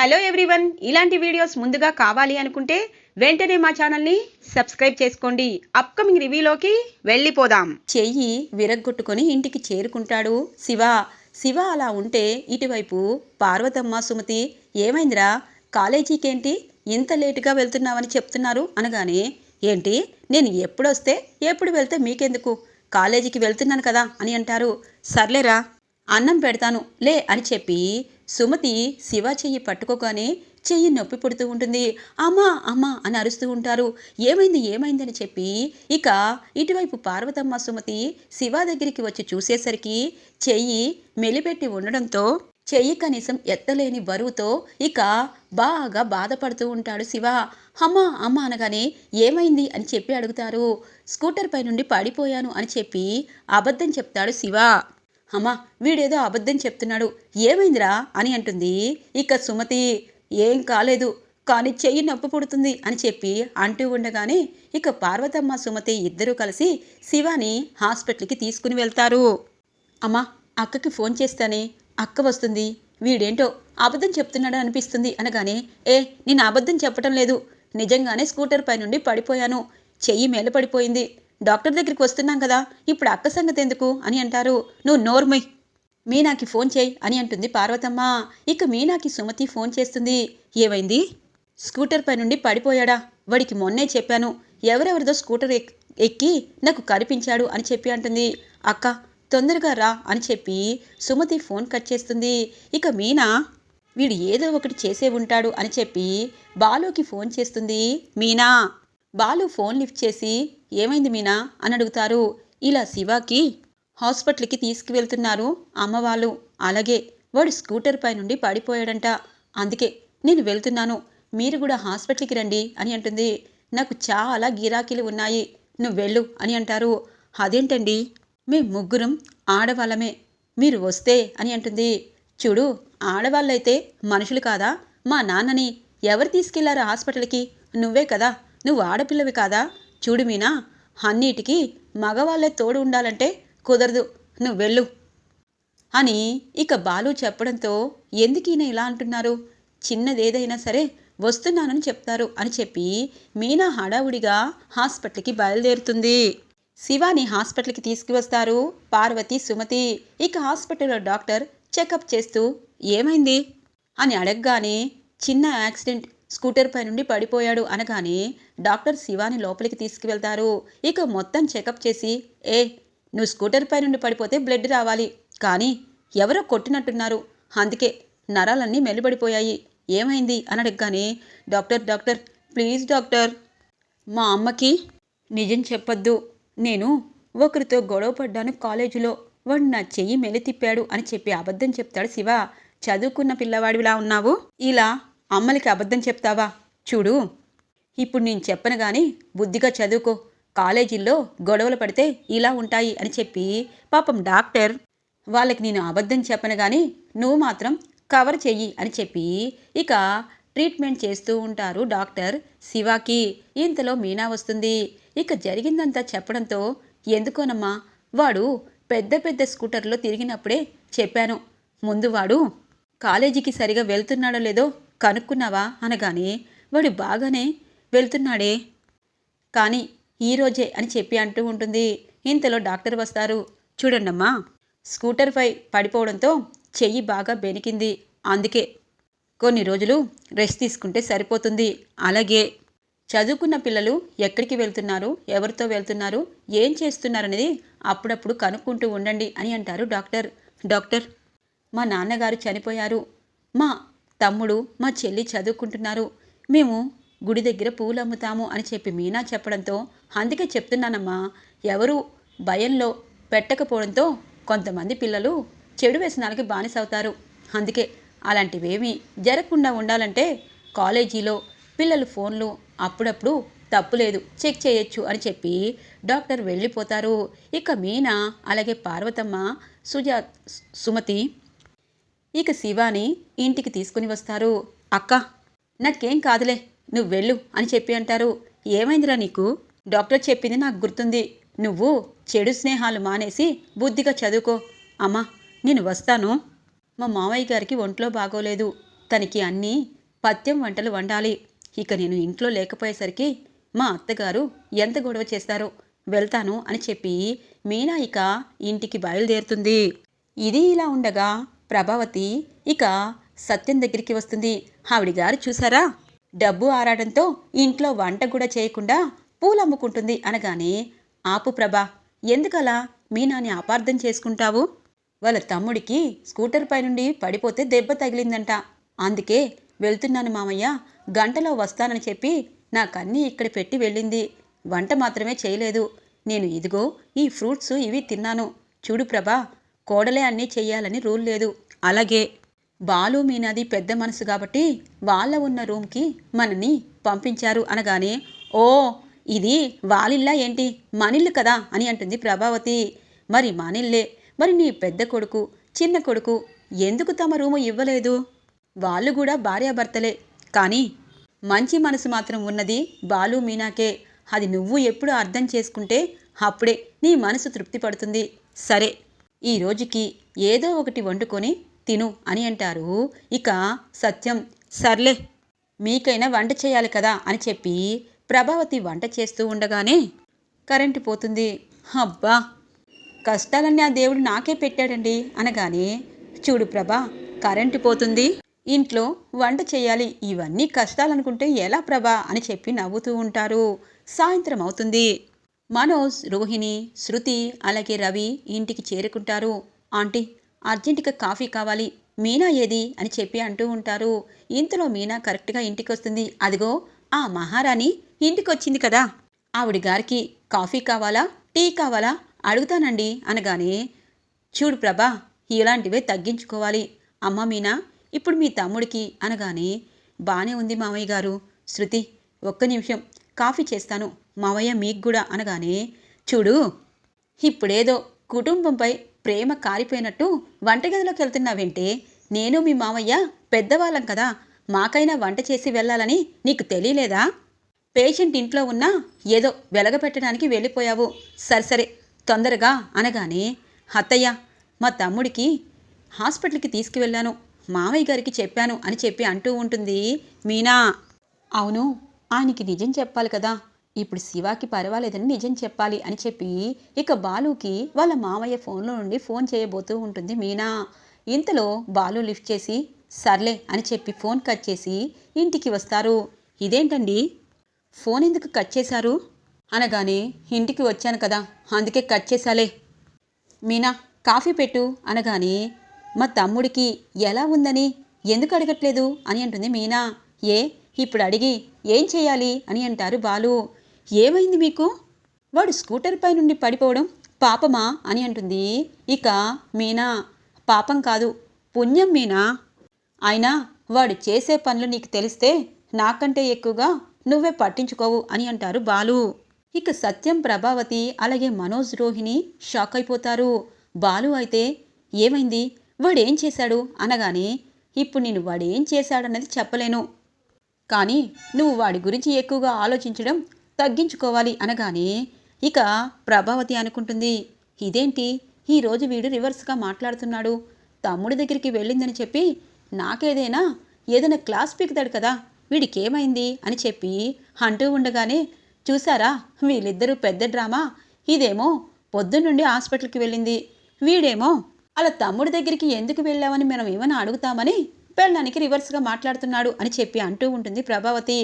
Hello everyone. ఇలాంటి videos ముందుగా కావాలి అనుకుంటే వెంటనే మా ఛానల్ని సబ్స్క్రైబ్ చేసుకోండి. అప్కమింగ్ రివ్యూలోకి వెళ్ళిపోదాం. చెయ్యి విరగ్గొట్టుకొని ఇంటికి చేరుకుంటాడు శివ. శివ అలా ఉంటే ఇటువైపు పార్వతమ్మ సుమతి ఏమైందిరా? కాలేజీకేంటి? ఇంత లేటుగా వెళ్తున్నావని చెప్తున్నారు అనగానే ఏంటి? నేను ఎప్పుడొస్తే ఎప్పుడు వెళ్తే మీకెందుకు? కాలేజీకి వెళ్తున్నాను కదా అని అంటారు. సర్లేరా అన్నం పెడతాను లే అని చెప్పి సుమతి శివ చెయ్యి పట్టుకోగానే చెయ్యి నొప్పి పుడుతూ ఉంటుంది. అమ్మా అమ్మా అని అరుస్తూ ఉంటారు. ఏమైంది ఏమైందని చెప్పి ఇక ఇటువైపు పార్వతమ్మ సుమతి శివ దగ్గరికి వచ్చి చూసేసరికి చెయ్యి మెలిపెట్టి ఉండడంతో చెయ్యి కనీసం ఎత్తలేని బరువుతో ఇక బాగా బాధపడుతూ ఉంటాడు శివ. అమ్మా అమ్మ అనగానే ఏమైంది అని చెప్పి అడుగుతారు. స్కూటర్ పై నుండి పడిపోయాను అని చెప్పి అబద్ధం చెప్తాడు శివ. అమ్మా వీడేదో అబద్ధం చెప్తున్నాడు. ఏమైందిరా? అని అంటుంది. ఇక సుమతి ఏం కాలేదు. కానీ చెయ్యి నొప్పి పుడుతుంది అని చెప్పి అంటూ ఉండగానే ఇక పార్వతమ్మ సుమతి ఇద్దరూ కలిసి శివాని హాస్పిటల్కి తీసుకుని వెళ్తారు. అమ్మా అక్కకి ఫోన్ చేస్తానే. అక్క వస్తుంది. వీడేంటో అబద్ధం చెప్తున్నాడు అనిపిస్తుంది అనగానే ఏ నేను అబద్ధం చెప్పటం లేదు. నిజంగానే స్కూటర్ పై నుండి పడిపోయాను. చెయ్యి మేల పడిపోయింది డాక్టర్ దగ్గరికి వస్తున్నాం కదా ఇప్పుడు అక్క సంగతి ఎందుకు? అని అంటారు. నువ్వు నోర్మయ్ మీనాకి ఫోన్ చేయి అని అంటుంది పార్వతమ్మ. ఇక మీనాకి సుమతి ఫోన్ చేస్తుంది. ఏమైంది? స్కూటర్ పై నుండి పడిపోయాడా? వాడికి మొన్నే చెప్పాను. ఎవరెవరిదో స్కూటర్ ఎక్కి నాకు కనిపించాడు అని చెప్పి అంటుంది. అక్క తొందరగా రా అని చెప్పి సుమతి ఫోన్ కట్ చేస్తుంది. ఇక మీనా వీడు ఏదో ఒకటి చేసే ఉంటాడు అని చెప్పి బాలుకి ఫోన్ చేస్తుంది. మీనా! బాలు ఫోన్ లిఫ్ట్ చేసి ఏమైంది మీనా? అని అడుగుతారు. ఇలా శివాకి హాస్పిటల్కి తీసుకువెళ్తున్నారు అమ్మవాళ్ళు అలాగే వాడు స్కూటర్ పై నుండి పడిపోయాడంట అందుకే నేను వెళ్తున్నాను. మీరు కూడా హాస్పిటల్కి రండి అని అంటుంది. నాకు చాలా గిరాకీలు ఉన్నాయి. నువ్వు వెళ్ళు అని అంటారు. అదేంటండి? మేము ముగ్గురం ఆడవాళ్ళమే. మీరు వస్తే అని అంటుంది. చూడు ఆడవాళ్ళైతే మనుషులు కాదా? మా నాన్నని ఎవరు తీసుకెళ్ళారు హాస్పిటల్కి? నువ్వే కదా. నువ్వు ఆడపిల్లవి కాదా? చూడు మీనా అన్నిటికీ మగవాళ్ళే తోడు ఉండాలంటే కుదరదు. నువ్వు వెళ్ళు. అని ఇక బాలు చెప్పడంతో ఎందుకు ఇలా అంటున్నారు? చిన్నదేదైనా సరే వస్తున్నానని చెప్తారు అని చెప్పి మీనా హడావుడిగా హాస్పిటల్కి బయలుదేరుతుంది. శివాని హాస్పిటల్కి తీసుకువస్తారు పార్వతి సుమతి. ఇక హాస్పిటల్లో డాక్టర్ చెకప్ చేస్తూ ఏమైంది? అని అడగగానే చిన్న యాక్సిడెంట్ స్కూటర్ పై నుండి పడిపోయాడు అనగానే డాక్టర్ శివాని లోపలికి తీసుకువెళ్తారు. ఇక మొత్తం చెకప్ చేసి ఏ నువ్వు స్కూటర్ పై నుండి పడిపోతే బ్లడ్ రావాలి. కానీ ఎవరో కొట్టినట్టున్నారు. అందుకే నరాలన్నీ మెలిబడిపోయాయి. ఏమైంది? అని అడగగానే డాక్టర్ డాక్టర్ ప్లీజ్ డాక్టర్ మా అమ్మకి నిజం చెప్పొద్దు. నేను ఒకరితో గొడవ పడ్డాను కాలేజీలో. వాడు నా చెయ్యి మెలి తిప్పాడు అని చెప్పి అబద్ధం చెప్తాడు శివ. చదువుకున్న పిల్లవాడిలా ఉన్నావు? ఇలా అమ్మలకి అబద్ధం చెప్తావా? చూడు. ఇప్పుడు నేను చెప్పను కానీ బుద్ధిగా చదువుకో. కాలేజీల్లో గొడవలు పడితే ఇలా ఉంటాయి అని చెప్పి పాపం డాక్టర్ వాళ్ళకి నేను అబద్ధం చెప్పను కానీ నువ్వు మాత్రం కవర్ చెయ్యి అని చెప్పి ఇక ట్రీట్మెంట్ చేస్తూ ఉంటారు డాక్టర్ శివాకి. ఇంతలో మీనా వస్తుంది. ఇక జరిగిందంతా చెప్పడంతో ఎందుకోనమ్మా? వాడు పెద్ద పెద్ద స్కూటర్లో తిరిగినప్పుడే చెప్పాను. ముందు వాడు కాలేజీకి సరిగా వెళ్తున్నాడో లేదో కనుక్కున్నావా? అనగానే వాడు బాగానే వెళ్తున్నాడే. కానీ ఈరోజే అని చెప్పి అంటూ ఉంటుంది. ఇంతలో డాక్టర్ వస్తారు. చూడండమ్మా స్కూటర్పై పడిపోవడంతో చెయ్యి బాగా బెనికింది. అందుకే కొన్ని రోజులు రెస్ట్ తీసుకుంటే సరిపోతుంది. అలాగే చదువుకున్న పిల్లలు ఎక్కడికి వెళ్తున్నారు? ఎవరితో వెళ్తున్నారు? ఏం చేస్తున్నారనేది అప్పుడప్పుడు కనుక్కుంటూ ఉండండి అని అంటారు డాక్టర్. డాక్టర్ మా నాన్నగారు చనిపోయారు. మా తమ్ముడు మా చెల్లి చదువుకుంటున్నారు. మేము గుడి దగ్గర పూలు అమ్ముతాము అని చెప్పి మీనా చెప్పడంతో అందుకే చెప్తున్నానమ్మా ఎవరు భయంలో పెట్టకపోవడంతో కొంతమంది పిల్లలు చెడు వ్యసనాలకి బానిసవుతారు. అందుకే అలాంటివేమీ జరగకుండా ఉండాలంటే కాలేజీలో పిల్లలు ఫోన్లు అప్పుడప్పుడు తప్పులేదు చెక్ చేయొచ్చు అని చెప్పి డాక్టర్ వెళ్ళిపోతారు. ఇక మీనా అలాగే పార్వతమ్మ సుజా సుమతి ఇక శివాని ఇంటికి తీసుకుని వస్తారు. అక్క నాకేం కాదులే నువ్వు వెళ్ళు అని చెప్పి అంటారు. ఏమైందిరా నీకు? డాక్టర్ చెప్పింది నాకు గుర్తుంది. నువ్వు చెడు స్నేహాలు మానేసి బుద్ధిగా చదువుకో. అమ్మా నేను వస్తాను. మా మామయ్య గారికి ఒంట్లో బాగోలేదు. తనకి అన్నీ పత్యం వంటలు వండాలి. ఇక నేను ఇంట్లో లేకపోయేసరికి మా అత్తగారు ఎంత గొడవ చేస్తారో వెళ్తాను అని చెప్పి మీనా ఇక ఇంటికి బయలుదేరుతుంది. ఇది ఇలా ఉండగా ప్రభావతి ఇక సత్యం దగ్గరికి వస్తుంది. ఆవిడ గారు చూసారా? డబ్బు ఆరాడంతో ఇంట్లో వంట కూడా చేయకుండా పూలు అమ్ముకుంటుంది అనగానే ఆపు ప్రభా ఎందుకలా మీనాని అపార్థం చేసుకుంటావు? వాళ్ళ తమ్ముడికి స్కూటర్ పైనుండి పడిపోతే దెబ్బ తగిలిందంట. అందుకే వెళ్తున్నాను మామయ్య గంటలో వస్తానని చెప్పి నాకన్నీ ఇక్కడ పెట్టి వెళ్ళింది. వంట మాత్రమే చేయలేదు. నేను ఇదిగో ఈ ఫ్రూట్స్ ఇవి తిన్నాను. చూడు ప్రభా కోడలే అన్నీ చెయ్యాలని రూల్ లేదు. అలాగే బాలు మీనాది పెద్ద మనసు కాబట్టి వాళ్ళ ఉన్న రూమ్కి మనని పంపించారు అనగానే ఓ ఇది వాళ్ళిల్లా ఏంటి? మనిల్లు కదా అని అంటుంది ప్రభావతి. మరి మనిల్లే. మరి నీ పెద్ద కొడుకు చిన్న కొడుకు ఎందుకు తమ రూము ఇవ్వలేదు? వాళ్ళు కూడా భార్యాభర్తలే. కానీ మంచి మనసు మాత్రం ఉన్నది బాలు మీనాకే. అది నువ్వు ఎప్పుడు అర్థం చేసుకుంటే అప్పుడే నీ మనసు తృప్తి పడుతుంది. సరే. ఈ రోజుకి ఏదో ఒకటి వండుకొని తిను అని అంటారు. ఇక సత్యం సర్లే మీకైనా వంట చేయాలి కదా అని చెప్పి ప్రభావతి వంట చేస్తూ ఉండగానే కరెంటు పోతుంది. అబ్బా కష్టాలన్నీ ఆ దేవుడు నాకే పెట్టాడండి అనగానే చూడు ప్రభా కరెంటు పోతుంది. ఇంట్లో వంట చేయాలి ఇవన్నీ కష్టాలనుకుంటే ఎలా ప్రభా అని చెప్పి నవ్వుతూ ఉంటారు. సాయంత్రం అవుతుంది. మనోజ్ రోహిణి శృతి అలాగే రవి ఇంటికి చేరుకుంటారు. ఆంటీ అర్జెంటుగా కాఫీ కావాలి. మీనా ఏది? అని చెప్పి అంటూ ఉంటారు. ఇంతలో మీనా కరెక్ట్గా ఇంటికి వస్తుంది అదిగో ఆ మహారాణి ఇంటికి వచ్చింది కదా. ఆవిడ గారికి కాఫీ కావాలా? టీ కావాలా? అడుగుతానండి అనగానే చూడు ప్రభా ఇలాంటివే తగ్గించుకోవాలి. అమ్మ మీనా ఇప్పుడు మీ తమ్ముడికి అనగానే బానే ఉంది మావయ్య గారు. శృతి ఒక్క నిమిషం కాఫీ చేస్తాను. మావయ్య మీకు కూడా అనగానే చూడు ఇప్పుడేదో కుటుంబంపై ప్రేమ కారిపోయినట్టు వంటగదిలోకి వెళ్తున్నావేంటే నేను మీ మావయ్య పెద్దవాళ్ళం కదా మాకైనా వంట చేసి వెళ్ళాలని నీకు తెలియలేదా? పేషెంట్ ఇంట్లో ఉన్నా ఏదో వెలగపెట్టడానికి వెళ్ళిపోయావు. సరే సరే తొందరగా అనగానే అత్తయ్య మా తమ్ముడికి హాస్పిటల్కి తీసుకువెళ్ళాను. మావయ్య గారికి చెప్పాను అని చెప్పి అంటూ ఉంటుంది మీనా. అవును ఆయనకి నిజం చెప్పాలి కదా. ఇప్పుడు శివాకి పర్వాలేదని నిజం చెప్పాలి అని చెప్పి ఇక బాలుకి వాళ్ళ మామయ్య ఫోన్లో నుండి ఫోన్ చేయబోతూ ఉంటుంది మీనా. ఇంతలో బాలు లిఫ్ట్ చేసి సర్లే అని చెప్పి ఫోన్ కట్ చేసి ఇంటికి వస్తారు. ఇదేంటండి? ఫోన్ ఎందుకు కట్ చేశారు? అనగానే ఇంటికి వచ్చాను కదా అందుకే కట్ చేశాలే. మీనా కాఫీ పెట్టు అనగానే మా తమ్ముడికి ఎలా ఉందని? ఎందుకు అడగట్లేదు? అని అంటుంది మీనా. ఏ ఇప్పుడు అడిగి ఏం చేయాలి? అని అంటారు బాలు. ఏమైంది మీకు? వాడు స్కూటర్ పై నుండి పడిపోవడం పాపమా అని అంటుంది. ఇక మీనా పాపం కాదు పుణ్యం మీనా? అయినా వాడు చేసే పనులు నీకు తెలిస్తే నాకంటే ఎక్కువగా నువ్వే పట్టించుకోవు అని అంటారు బాలు. ఇక సత్యం ప్రభావతి అలాగే మనోజ్ రోహిణి షాక్ అయిపోతారు. బాలు అయితే ఏమైంది? వాడేం చేశాడు? అనగానే ఇప్పుడు నేను వాడేం చేశాడన్నది చెప్పలేను. కానీ నువ్వు వాడి గురించి ఎక్కువగా ఆలోచించడం తగ్గించుకోవాలి అనగానే ఇక ప్రభావతి అనుకుంటుంది ఇదేంటి? ఈరోజు వీడు రివర్స్గా మాట్లాడుతున్నాడు. తమ్ముడి దగ్గరికి వెళ్ళిందని చెప్పి నాకేదైనా ఏదైనా క్లాస్ పీకుతాడు కదా వీడికేమైంది? అని చెప్పి అంటూ ఉండగానే చూసారా వీళ్ళిద్దరూ పెద్ద డ్రామా. ఇదేమో పొద్దున్నుండి హాస్పిటల్కి వెళ్ళింది. వీడేమో అలా తమ్ముడి దగ్గరికి ఎందుకు వెళ్ళామని మనం ఏమైనా అడుగుతామని పెళ్ళానికి రివర్స్గా మాట్లాడుతున్నాడు అని చెప్పి అంటూ ఉంటుంది ప్రభావతి.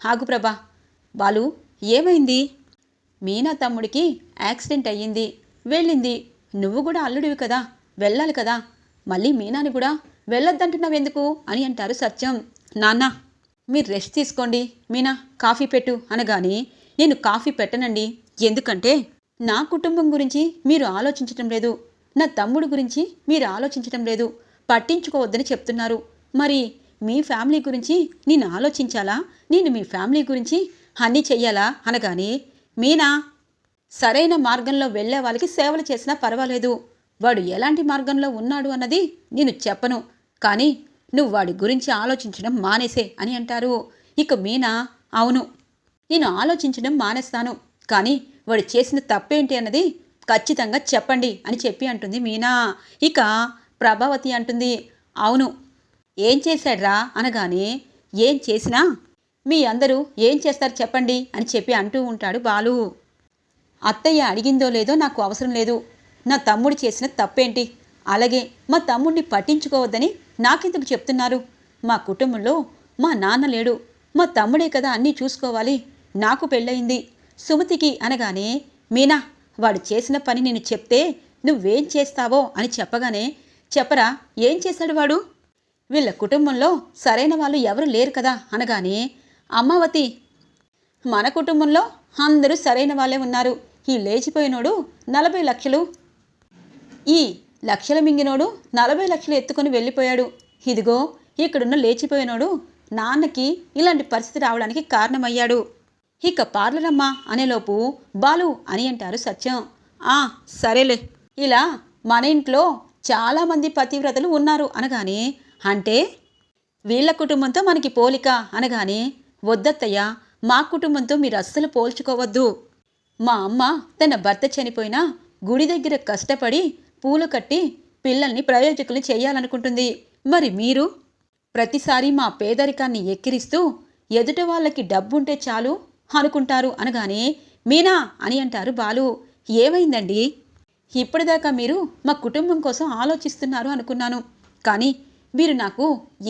ఆగు ప్రభా బాలు ఏమైంది? మీనా తమ్ముడికి యాక్సిడెంట్ అయ్యింది. వెళ్ళింది. నువ్వు కూడా అల్లుడివి కదా. వెళ్ళాలి కదా. మళ్ళీ మీనాని కూడా వెళ్ళొద్దంటున్నావెందుకు? అని అంటారు సత్యం. నాన్న మీరు రెస్ట్ తీసుకోండి. మీనా కాఫీ పెట్టు అనగానే నేను కాఫీ పెట్టనండి. ఎందుకంటే నా కుటుంబం గురించి మీరు ఆలోచించటం లేదు. నా తమ్ముడు గురించి మీరు ఆలోచించటం లేదు. పట్టించుకోవద్దని చెప్తున్నారు. మరి మీ ఫ్యామిలీ గురించి నేను ఆలోచించాలా? నేను మీ ఫ్యామిలీ గురించి అన్నీ చెయ్యాలా అనగానే మీనా సరైన మార్గంలో వెళ్ళే వాళ్ళకి సేవలు చేసినా పర్వాలేదు. వాడు ఎలాంటి మార్గంలో ఉన్నాడు అన్నది నేను చెప్పను. కానీ నువ్వు వాడి గురించి ఆలోచించడం మానేసే అని అంటారు. ఇక మీనా అవును నేను ఆలోచించడం మానేస్తాను. కానీ వాడు చేసిన తప్పేంటి అన్నది ఖచ్చితంగా చెప్పండి అని చెప్పి అంటుంది మీనా. ఇక ప్రభావతి అంటుంది అవును ఏం చేశాడ్రా? అనగానే ఏం చేసినా మీ అందరూ ఏం చేస్తారు చెప్పండి అని చెప్పి అంటూ ఉంటాడు బాలు. అత్తయ్య అడిగిందో లేదో నాకు అవసరం లేదు. నా తమ్ముడు చేసిన తప్పేంటి? అలాగే మా తమ్ముడిని పట్టించుకోవద్దని నాకెందుకు చెప్తున్నారు? మా కుటుంబంలో మా నాన్న లేడు. మా తమ్ముడే కదా అన్నీ చూసుకోవాలి. నాకు పెళ్ళయింది. సుమతికి అనగానే మీనా వాడు చేసిన పని నేను చెప్తే నువ్వేం చేస్తావో అని చెప్పగానే చెప్పరా ఏం చేశాడు వాడు? వీళ్ళ కుటుంబంలో సరైన వాళ్ళు ఎవరు లేరు కదా అనగానే అమ్మావతి మన కుటుంబంలో అందరూ సరైన వాళ్ళే ఉన్నారు. ఈ లేచిపోయినోడు నలభై లక్షలు. ఈ లక్షల మింగినోడు నలభై లక్షలు ఎత్తుకొని వెళ్ళిపోయాడు. ఇదిగో ఇక్కడున్న లేచిపోయినోడు నాన్నకి ఇలాంటి పరిస్థితి రావడానికి కారణమయ్యాడు. ఇక పార్లరమ్మా అనేలోపు బాలు అని అంటారు సత్యం. ఆ సరేలే. ఇలా మన ఇంట్లో చాలామంది పతివ్రతలు ఉన్నారు అనగానే అంటే వీళ్ళ కుటుంబంతో మనకి పోలిక అనగానే వద్దత్తయ్య మా కుటుంబంతో మీరు అస్సలు పోల్చుకోవద్దు. మా అమ్మ తన భర్త చనిపోయినా గుడి దగ్గర కష్టపడి పూలు కట్టి పిల్లల్ని ప్రయోజకులు చేయాలనుకుంటుంది. మరి మీరు? ప్రతిసారి మా పేదరికాన్ని ఎక్కిరిస్తూ ఎదుట వాళ్ళకి డబ్బుంటే చాలు అనుకుంటారు అనగానే మీనా అని అంటారు బాలు. ఏమైందండి? ఇప్పటిదాకా మీరు మా కుటుంబం కోసం ఆలోచిస్తున్నారు అనుకున్నాను. కానీ మీరు నాకు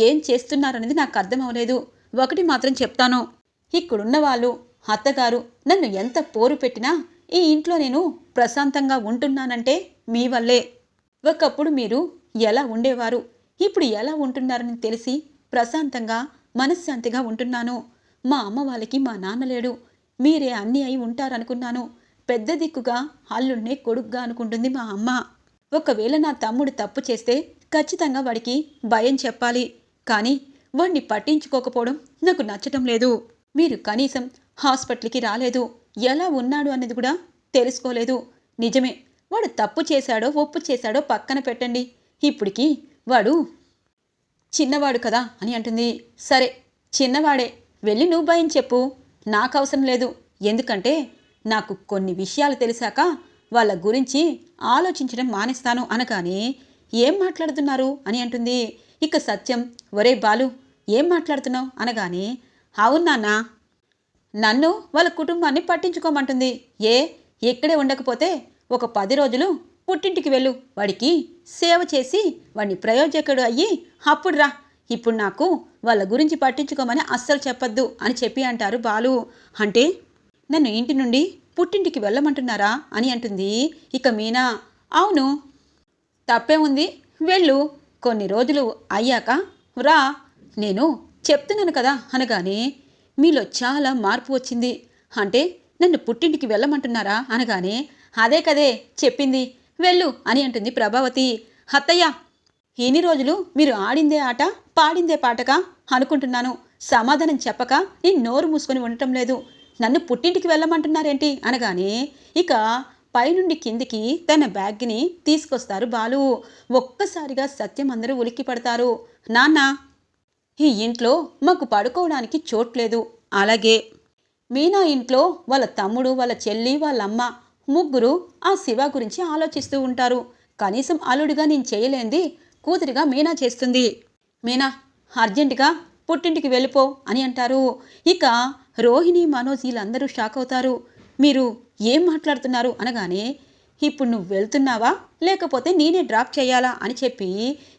ఏం చేస్తున్నారనేది నాకు అర్థం అవ్వలేదు ఒకటి మాత్రం చెప్తాను. ఇక్కడున్న వాళ్ళు అత్తగారు నన్ను ఎంత పోరు పెట్టినా ఈ ఇంట్లో నేను ప్రశాంతంగా ఉంటున్నానంటే మీ వల్లే. ఒకప్పుడు మీరు ఎలా ఉండేవారు? ఇప్పుడు ఎలా ఉంటున్నారని తెలిసి ప్రశాంతంగా మనశ్శాంతిగా ఉంటున్నాను. మా అమ్మ వాళ్ళకి మా నాన్న లేడు. మీరే అన్నీ అయి ఉంటారనుకున్నాను. పెద్ద దిక్కుగా అల్లుడినే కొడుగ్గా అనుకుంటుంది మా అమ్మ. ఒకవేళ నా తమ్ముడు తప్పు చేస్తే ఖచ్చితంగా వాడికి భయం చెప్పాలి. కానీ వాణ్ణి పట్టించుకోకపోవడం నాకు నచ్చటం లేదు. మీరు కనీసం హాస్పిటల్కి రాలేదు. ఎలా ఉన్నాడు అనేది కూడా తెలుసుకోలేదు. నిజమే వాడు తప్పు చేశాడో ఒప్పు చేశాడో పక్కన పెట్టండి. ఇప్పటికి వాడు చిన్నవాడు కదా అని అంటుంది. సరే చిన్నవాడే వెళ్ళి నువ్వు భయం చెప్పు. నాకు అవసరం లేదు. ఎందుకంటే నాకు కొన్ని విషయాలు తెలిసాక వాళ్ళ గురించి ఆలోచించడం మానేస్తాను అనగానే ఏం మాట్లాడుతున్నారు అని అంటుంది. ఇక సత్యం ఒరే బాలు ఏం మాట్లాడుతున్నావు? అనగానే అవును నాన్న. నన్ను వాళ్ళ కుటుంబాన్ని పట్టించుకోమంటుంది. ఏ? ఇక్కడే ఉండకపోతే ఒక పది రోజులు పుట్టింటికి వెళ్ళు. వాడికి సేవ చేసి వాడిని ప్రయోజకుడు అయ్యి అప్పుడు రా. ఇప్పుడు నాకు వాళ్ళ గురించి పట్టించుకోమని అస్సలు చెప్పొద్దు అని చెప్పి అంటారు బాలు. అంటే నన్ను ఇంటి నుండి పుట్టింటికి వెళ్ళమంటున్నారా? అని అంటుంది ఇక మీనా. అవును. తప్పే ఉంది. వెళ్ళు. కొన్ని రోజులు అయ్యాక రా. నేను చెప్తున్నాను కదా అనగానే మీలో చాలా మార్పు వచ్చింది. అంటే నన్ను పుట్టింటికి వెళ్ళమంటున్నారా అనగానే అదే కదే చెప్పింది. వెళ్ళు అని అంటుంది ప్రభావతి. అత్తయ్య ఎన్ని రోజులు మీరు ఆడిందే ఆట పాడిందే పాటగా అనుకుంటున్నాను. సమాధానం చెప్పక నేను నోరు మూసుకొని ఉండటం లేదు. నన్ను పుట్టింటికి వెళ్ళమంటున్నారేంటి? అనగానే ఇక పైనుండి కిందికి తన బ్యాగ్ని తీసుకొస్తారు బాలు. ఒక్కసారిగా సత్యం అందరూ ఉలిక్కి పడతారు నాన్న ఈ ఇంట్లో మాకు పడుకోవడానికి చోట్లేదు అలాగే మీనా ఇంట్లో వాళ్ళ తమ్ముడు వాళ్ళ చెల్లి వాళ్ళ అమ్మ ముగ్గురు ఆ శివ గురించి ఆలోచిస్తూ ఉంటారు. కనీసం అల్లుడిగా నేను చేయలేంది కూతురిగా మీనా చేస్తుంది. మీనా అర్జెంటుగా పుట్టింటికి వెళ్ళిపో అని అంటారు. ఇక రోహిణి మనోజ్ వీళ్ళందరూ షాక్ అవుతారు. మీరు ఏం మాట్లాడుతున్నారు అనగానే ఇప్పుడు నువ్వు వెళ్తున్నావా? లేకపోతే నేనే డ్రాప్ చేయాలా? అని చెప్పి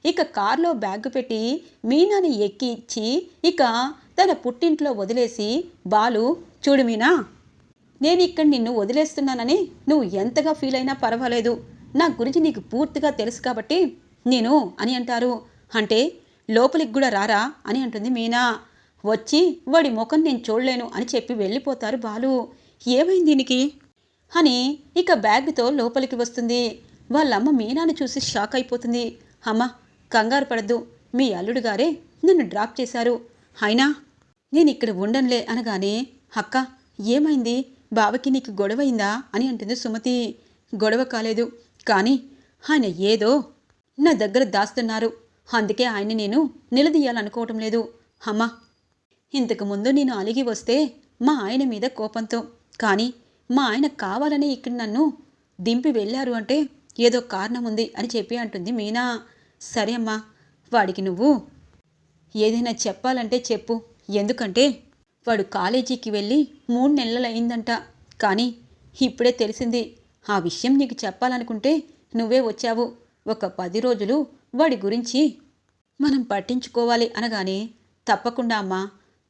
ఇక కార్లో బ్యాగ్ పెట్టి మీనాని ఎక్కి ఇచ్చి ఇక తన పుట్టింట్లో వదిలేసి బాలు చూడు మీనా నేను ఇక్కడ నిన్ను వదిలేస్తున్నానని నువ్వు ఎంతగా ఫీల్ అయినా పర్వాలేదు. నా గురించి నీకు పూర్తిగా తెలుసు కాబట్టి నేను అని అంటారు. అంటే లోపలికి కూడా రారా? అని అంటుంది మీనా. వచ్చి వాడి ముఖం నేను చూడలేను అని చెప్పి వెళ్ళిపోతారు బాలు. ఏమైంది దీనికి? అని ఇక బ్యాగ్తో లోపలికి వస్తుంది. వాళ్ళమ్మ మీనాను చూసి షాక్ అయిపోతుంది. అమ్మ కంగారు పడద్దు. మీ అల్లుడు గారే నన్ను డ్రాప్ చేశారు. అయినా నేను ఇక్కడ ఉండనులే అనగానే అక్క ఏమైంది? బావకి నీకు గొడవైందా అని అంటుంది సుమతి. గొడవ కాలేదు. కానీ ఆయన ఏదో నా దగ్గర దాస్తున్నారు. అందుకే ఆయన నేను నిలదీయాలనుకోవటం లేదు. అమ్మా ఇంతకు ముందు నేను అలిగి వస్తే మా ఆయన మీద కోపంతో కానీ మా ఆయన కావాలని ఇక్కడ నన్ను దింపి వెళ్ళారు అంటే ఏదో కారణం ఉంది అని చెప్పి అంటుంది మీనా. సరే అమ్మా వాడికి నువ్వు ఏదైనా చెప్పాలంటే చెప్పు. ఎందుకంటే వాడు కాలేజీకి వెళ్ళి మూడు నెలలు అయిందంట. కానీ ఇప్పుడే తెలిసింది ఆ విషయం నీకు చెప్పాలనుకుంటే నువ్వే వచ్చావు. ఒక పది రోజులు వాడి గురించి మనం పట్టించుకోవాలి అనగానే తప్పకుండా అమ్మా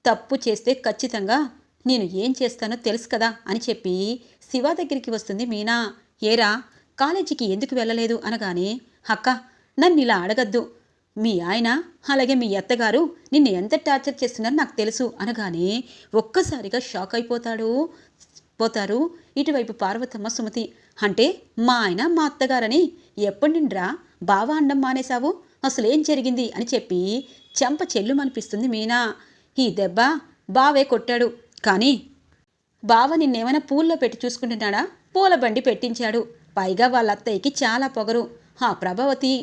తప్పు చేస్తే ఖచ్చితంగా నేను ఏం చేస్తానో తెలుసు కదా అని చెప్పి శివ దగ్గరికి వస్తుంది మీనా. ఏరా కాలేజీకి ఎందుకు వెళ్ళలేదు అనగానే అక్క నన్ను ఇలా అడగద్దు. మీ ఆయన అలాగే మీ అత్తగారు నిన్ను ఎంత టార్చర్ చేస్తున్నారో నాకు తెలుసు అనగానే ఒక్కసారిగా షాక్ అయిపోతాడు. పోతారు ఇటువైపు పార్వతమ్మ సుమతి. అంటే మా ఆయన మా అత్తగారని ఎప్పటి నిండ్రా బావా అండం మానేశావు? అసలేం జరిగింది అని చెప్పి చెంప చెల్లుమనిపిస్తుంది మీనా. ఈ దెబ్బ బావే కొట్టాడు. కానీ బావ నిన్నేమైనా పూల్లో పెట్టి చూసుకుంటున్నాడా? పూల బండి పెట్టించాడు. పైగా వాళ్ళ అత్తయ్యకి చాలా పొగరు. ఆ ప్రభావతి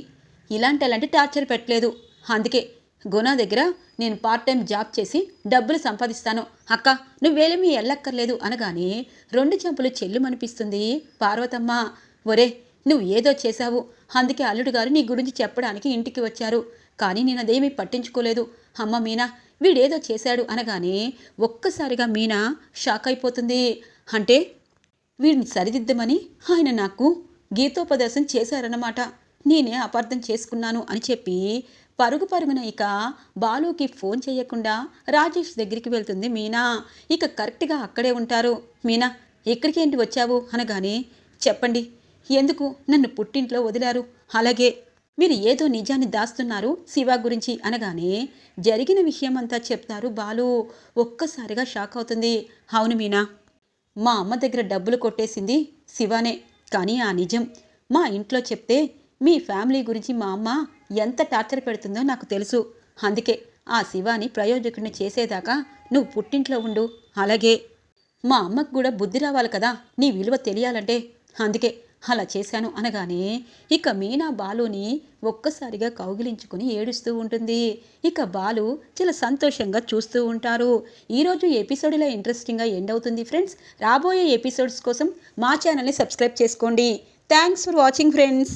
ఇలాంటి అలాంటి టార్చర్ పెట్టలేదు. అందుకే గుణ దగ్గర నేను పార్ట్ టైం జాబ్ చేసి డబ్బులు సంపాదిస్తాను. అక్క నువ్వేలేమీ వెళ్ళక్కర్లేదు అనగానే రెండు చెంపులు చెల్లుమనిపిస్తుంది. పార్వతమ్మ ఒరే నువ్వు ఏదో చేశావు. అందుకే అల్లుడు గారు నీ గురించి చెప్పడానికి ఇంటికి వచ్చారు. కానీ నేను అదేమీ పట్టించుకోలేదు. అమ్మ మీనా వీడేదో చేశాడు అనగానే ఒక్కసారిగా మీనా షాక్ అయిపోతుంది. అంటే వీడిని సరిదిద్దమని ఆయన నాకు గీతోపదేశం చేశారన్నమాట. నేనే అపార్థం చేసుకున్నాను అని చెప్పి పరుగు పరుగున ఇక బాలుకి ఫోన్ చేయకుండా రాజేష్ దగ్గరికి వెళ్తుంది మీనా. ఇక కరెక్ట్గా అక్కడే ఉంటారు. మీనా ఎక్కడికేంటి వచ్చావు? అనగానే చెప్పండి. ఎందుకు? నన్ను పుట్టింట్లో వదిలారు. అలాగే మీరు ఏదో నిజాన్ని దాస్తున్నారు శివ గురించి అనగానే జరిగిన విషయం అంతా చెప్తారు బాలు. ఒక్కసారిగా షాక్ అవుతుంది. అవును మీనా మా అమ్మ దగ్గర డబ్బులు కొట్టేసింది శివానే. కానీ ఆ నిజం మా ఇంట్లో చెప్తే మీ ఫ్యామిలీ గురించి మా అమ్మ ఎంత టార్చర్ పెడుతుందో నాకు తెలుసు. అందుకే ఆ శివాని ప్రయోజకుడిని చేసేదాకా నువ్వు పుట్టింట్లో ఉండు. అలాగే మా అమ్మకు కూడా బుద్ధి రావాలి కదా నీ విలువ తెలియాలంటే. అందుకే అలా చేశాను అనగానే ఇక మీనా బాలుని ఒక్కసారిగా కౌగిలించుకుని ఏడుస్తూ ఉంటుంది. ఇక బాలు చాలా సంతోషంగా చూస్తూ ఉంటారు. ఈరోజు ఎపిసోడ్ ఇలా ఇంట్రెస్టింగ్గా ఎండ్ అవుతుంది ఫ్రెండ్స్ రాబోయే ఎపిసోడ్స్ కోసం మా ఛానల్ని సబ్స్క్రైబ్ చేసుకోండి. Thanks for watching friends